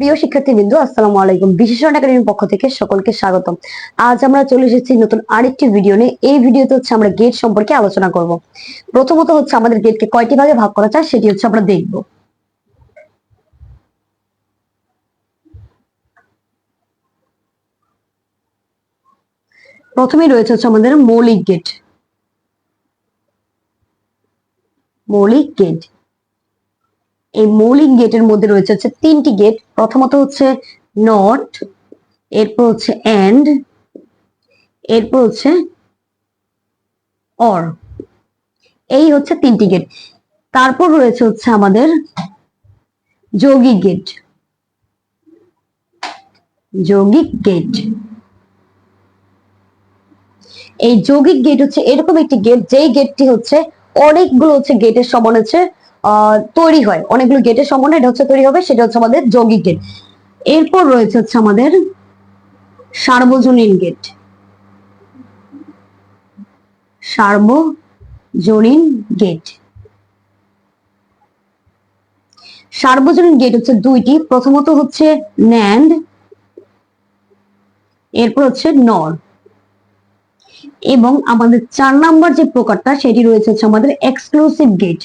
প্রিয় শিক্ষার্থীবৃন্দ, আসসালামু আলাইকুম। বিশেষ একাডেমির পক্ষ থেকে সকলকে স্বাগতম। আজ আমরা চলে এসেছি নতুন আরেকটি ভিডিও নিয়ে। এই ভিডিওতে হচ্ছে আমরা গেট সম্পর্কে আলোচনা করব। প্রথমত হচ্ছে আমাদের গেটকে কয়টি ভাগে ভাগ করা যায় সেটি হচ্ছে আমরা দেখব। প্রথমেই রয়েছে হচ্ছে আমাদের মৌলিক গেট মৌলিক গেট এই মৌলিক গেটের মধ্যে রয়েছে হচ্ছে তিনটি গেট প্রথমত হচ্ছে নট এরপর হচ্ছে এন্ড এরপর হচ্ছে অর এই হচ্ছে তিনটি গেট তারপর রয়েছে হচ্ছে আমাদের যৌগিক গেট যৌগিক গেট এই যৌগিক গেট হচ্ছে এরকম একটি গেট যেই গেটটি হচ্ছে অনেকগুলো হচ্ছে গেটের সমান হচ্ছে তৈরি হয়। অনেকগুলো গেটের সমন্বয়, এটা হচ্ছে তৈরি হবে, সেটা হচ্ছে আমাদের যৌগিক গেট এরপর রয়েছে হচ্ছে আমাদের সার্বজনীন গেট সার্বজনীন গেট সার্বজনীন গেট হচ্ছে দুইটি। প্রথমত হচ্ছে ন্যান্ড এরপর হচ্ছে নর এবং আমাদের চার নাম্বার যে প্রকারটা, সেটি রয়েছে হচ্ছে আমাদের এক্সক্লুসিভ গেট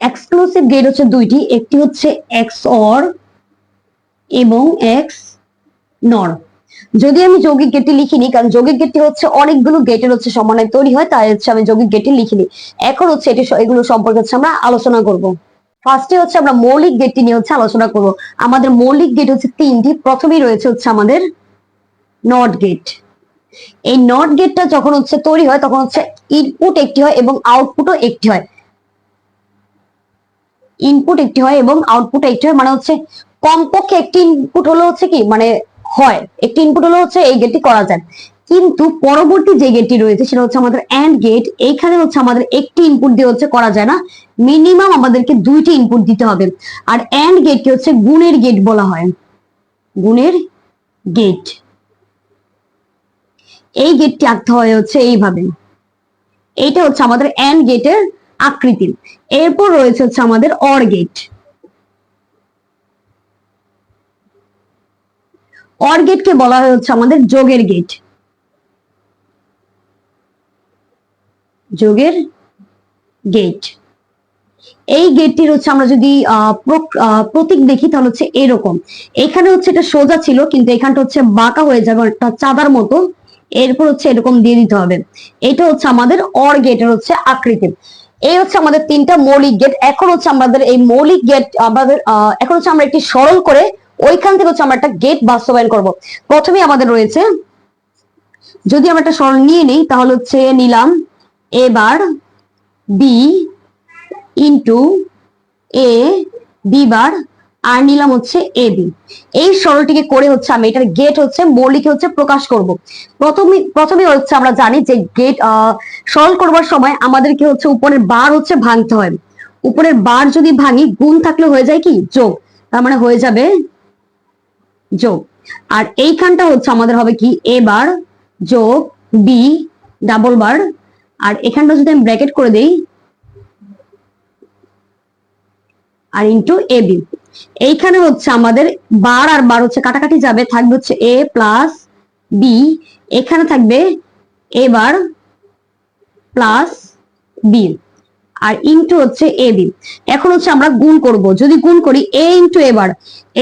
এক্সক্লুসিভ গেট হচ্ছে দুইটি, একটি হচ্ছে এক্স অর এবং এক্স নর যদি আমি যৌগিক গেটটি লিখিনি, কারণ যৌগিক গেটটি হচ্ছে অনেকগুলো গেটের হচ্ছে সমন্বয় তৈরি হয়, তাই হচ্ছে আমি যৌগিক গেটটি লিখিনি। এখন হচ্ছে এটি এগুলো সম্পর্কে হচ্ছে আমরা আলোচনা করব। ফার্স্টে হচ্ছে আমরা মৌলিক গেটটি নিয়ে হচ্ছে আলোচনা করব। আমাদের মৌলিক গেট হচ্ছে তিনটি, প্রথমেই রয়েছে হচ্ছে আমাদের নট গেট এই নট গেটটা যখন হচ্ছে তৈরি হয়, তখন হচ্ছে ইনপুট একটি হয় এবং আউটপুটও একটি হয়। ইনপুট একটি হয় এবং আউটপুট একটি হয় মানে হচ্ছে কমপক্ষে একটি ইনপুট হলো হচ্ছে কি মানে হয়। একটি ইনপুট হলো হচ্ছে এই গেটটি করা যায়। কিন্তু পরবর্তী যে গেটটি রয়েছে, সেটা হচ্ছে আমাদের অ্যান্ড গেট এইখানে হচ্ছে আমাদের একটি ইনপুট দিয়ে হচ্ছে করা যায় না। মিনিমাম আমাদেরকে দুইটি ইনপুট দিতে হবে। আর অ্যান্ড গেটকে হচ্ছে গুণের গেট বলা হয়। গুণের গেট এই গেটটি আঁকতে হয় হচ্ছে এইভাবে। এইটা হচ্ছে আমাদের অ্যান্ড গেটের আকৃতি। এরপর রয়েছে হচ্ছে আমাদের অর গেট অর গেটকে বলা হয় হচ্ছে আমাদের যোগের গেট যোগের গেট এই গেটটির হচ্ছে আমরা যদি প্রতীক দেখি তাহলে হচ্ছে এরকম। এখানে হচ্ছে এটা সোজা ছিল, কিন্তু এখানটা হচ্ছে বাঁকা হয়ে যাবে, একটা চাঁদার মতো। এরপর হচ্ছে এরকম দিয়ে দিতে হবে। এটা হচ্ছে আমাদের অর গেটের হচ্ছে আকৃতি। এই হচ্ছে আমাদের তিনটা মৌলিক গেট এখন হচ্ছে আমাদের এই মৌলিক গেট আমাদের এখন হচ্ছে আমরা একটি সরল করে ওইখান থেকে হচ্ছে আমরা একটা গেট বাস্তবায়ন করব। প্রথমে আমাদের রয়েছে, যদি আমরা একটা সরল নিয়ে নিই, তাহলে হচ্ছে নিলাম এবার B into A B bar আর নিলাম হচ্ছে এ বি এই সরলটিকে করে হচ্ছে আমি এটার গেট হচ্ছে মৌলিকে হচ্ছে প্রকাশ করব। প্রথমে প্রথমে হচ্ছে আমরা জানি যে গেট সরল করবার সময় আমাদেরকে হচ্ছে উপরের বার হচ্ছে ভাঙতে হয়। উপরের বার যদি ভাঙি, গুণ থাকলে হয়ে যায় কি? যোগ। তার মানে হয়ে যাবে যোগ। আর এইখানটা হচ্ছে আমাদের হবে কি? এ বার যোগ বি ডাবল বার। আর এখানটা যদি আমি ব্র্যাকেট করে দিই, আর ইন্টু এ বি এইখানে হচ্ছে আমাদের বার আর বার হচ্ছে কাটাকাটি যাবে, থাকবে হচ্ছে এ প্লাস বি এখানে থাকবে এ বার প্লাস বি আর ইন্টু হচ্ছে এ বি এখন হচ্ছে আমরা গুণ করব, যদি গুণ করি এ ইন্টু এ বার,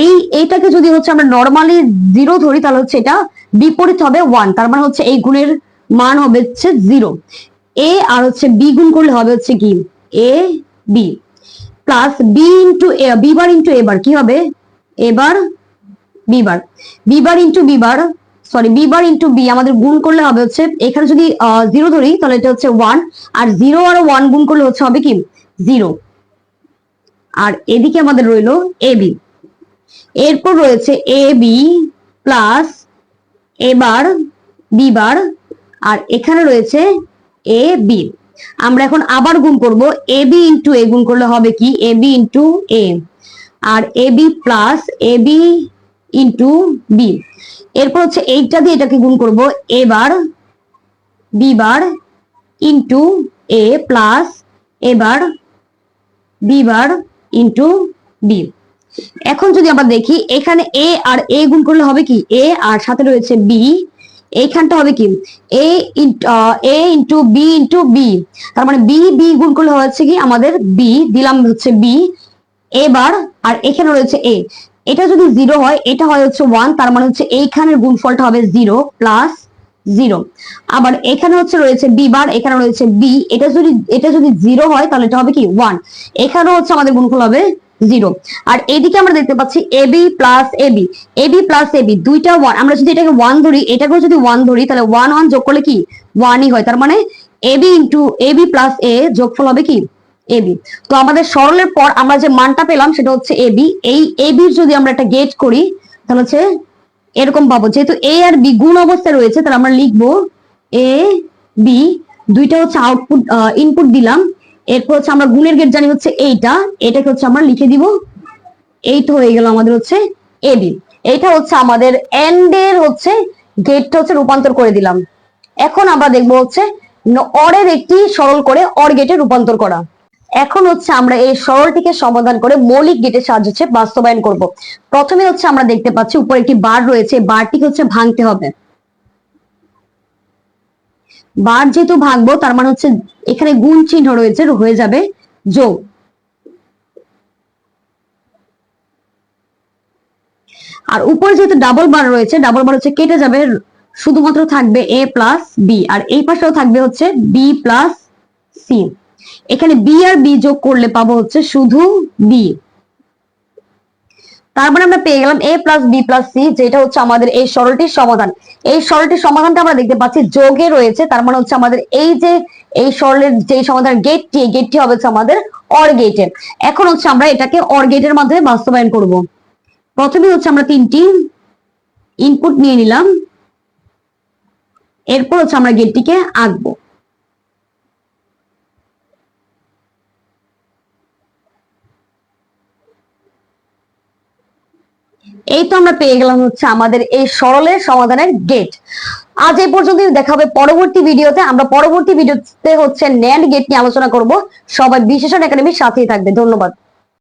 এই এইটাকে যদি হচ্ছে আমরা নর্মালি জিরো ধরি, তাহলে হচ্ছে এটা বিপরীত হবে ওয়ান তার মানে হচ্ছে এই গুণের মান হবে হচ্ছে জিরো এ আর হচ্ছে বি গুণ করলে হবে হচ্ছে কি? A B plus B into A B bar into A bar কি হবে? এবার B bar B bar into B bar sorry B bar into B আমাদের গুণ করলে হবে হচ্ছে, এখানে যদি জিরো ধরি, তাহলে এটা হচ্ছে ওয়ান আর জিরো আর ওয়ান গুণ করলে হচ্ছে হবে কি? জিরো আর এদিকে আমাদের রইল এ বি এরপর রয়েছে এ বি প্লাস এবার বি বার আর এখানে রয়েছে এ বি আমরা এখন আবার গুণ করব, এ বি ইন্টু এ, গুণ করলে হবে কি? A B into A. R A B plus A B into B. এরপর হচ্ছে এইটা দিয়ে এটাকে গুণ করব, এবার B bar into A plus এবার বি বার ইন্টু বি। এখন যদি আমরা দেখি, এখানে এ আর এ গুণ করলে হবে কি? এ আর সাথে রয়েছে বি। এইখানটা হবে কি? A A into B into B তার মানে বি বি গুণ করলে হচ্ছে কি আমাদের বি দিলাম হচ্ছে বি এবার আর এখানে রয়েছে এ এটা যদি জিরো হয়, এটা হয় হচ্ছে ওয়ান তার মানে হচ্ছে এইখানের গুণফলটা হবে জিরো প্লাস জিরো আবার এখানে হচ্ছে রয়েছে বি বার, এখানে রয়েছে বি এটা যদি এটা যদি জিরো হয়, তাহলে এটা হবে কি? ওয়ান এখানেও হচ্ছে আমাদের গুণফল হবে জিরো। আর এদিকে আমরা দেখতে পাচ্ছি A B plus A B A B plus A B দুইটা ওয়ান আমরা যদি এটাকে ওয়ান ধরি, এটাকেও যদি ওয়ান ধরি, তাহলে ওয়ান ওয়ান যোগ করলে কি? ওয়ানই হয়। তার মানে A B into A B plus A যোগফল হবে কি? এ বি তো আমাদের সরলের পর আমরা যে মানটা পেলাম, সেটা হচ্ছে এ বি এই এ বির যদি আমরা একটা গেট করি, তাহলে হচ্ছে এরকম পাবো। যেহেতু এ আর বি গুণ অবস্থায় রয়েছে, তাহলে আমরা লিখব এ বি দুইটা হচ্ছে আউটপুট ইনপুট দিলাম। এরপর হচ্ছে আমরা গুণের গেট জানি হচ্ছে এইটা, এটাকে হচ্ছে আমরা লিখে দিব। এই তো হয়ে গেল আমাদের হচ্ছে এ, বি। এইটা হচ্ছে আমাদের এন্ড এর হচ্ছে গেটটা হচ্ছে রূপান্তর করে দিলাম। এখন আমরা দেখব হচ্ছে অরের একটি সরল করে অর গেটে রূপান্তর করা। এখন হচ্ছে আমরা এই সরলটিকে সমাধান করে মৌলিক গেটের সাহায্যে বাস্তবায়ন করব। প্রথমে হচ্ছে আমরা দেখতে পাচ্ছি উপরে একটি বার রয়েছে বারটিকে হচ্ছে ভাঙতে হবে। বার যেহেতু ভাঙবো, তার মানে হচ্ছে এখানে গুণ চিহ্ন রয়েছে, হয়ে যাবে যোগ। আর উপরে যেহেতু ডাবল বার রয়েছে ডাবল বার হচ্ছে কেটে যাবে, শুধুমাত্র থাকবে এ প্লাস বি আর এই পাশেও থাকবে হচ্ছে বি প্লাস সি এখানে বি আর বি যোগ করলে পাবো হচ্ছে শুধু বি তারপরে আমরা পেয়ে গেলাম A plus B plus C যেটা হচ্ছে আমাদের এই সরলটির সমাধান। এই সরলটির সমাধানটা আমরা দেখতে পাচ্ছি যোগে রয়েছে, তার মানে হচ্ছে আমাদের এই যে, এই সরলের যে সমাধান গেটটি গেটটি হবে হচ্ছে আমাদের অর গেটের এখন হচ্ছে আমরা এটাকে অর গেটের মাধ্যমে বাস্তবায়ন করব। প্রথমে হচ্ছে আমরা তিনটি ইনপুট নিয়ে নিলাম। এরপর হচ্ছে আমরা গেটটিকে আঁকবো। এই তো আমরা পেয়ে গেলাম হচ্ছে আমাদের এই সরলের সমাধানের গেট আজ এই পর্যন্ত দেখা হবে পরবর্তী ভিডিওতে আমরা পরবর্তী ভিডিওতে হচ্ছে ন্যান্ড গেট নিয়ে আলোচনা করব। সবাই বিশেষণ একাডেমির সাথেই থাকবে ধন্যবাদ।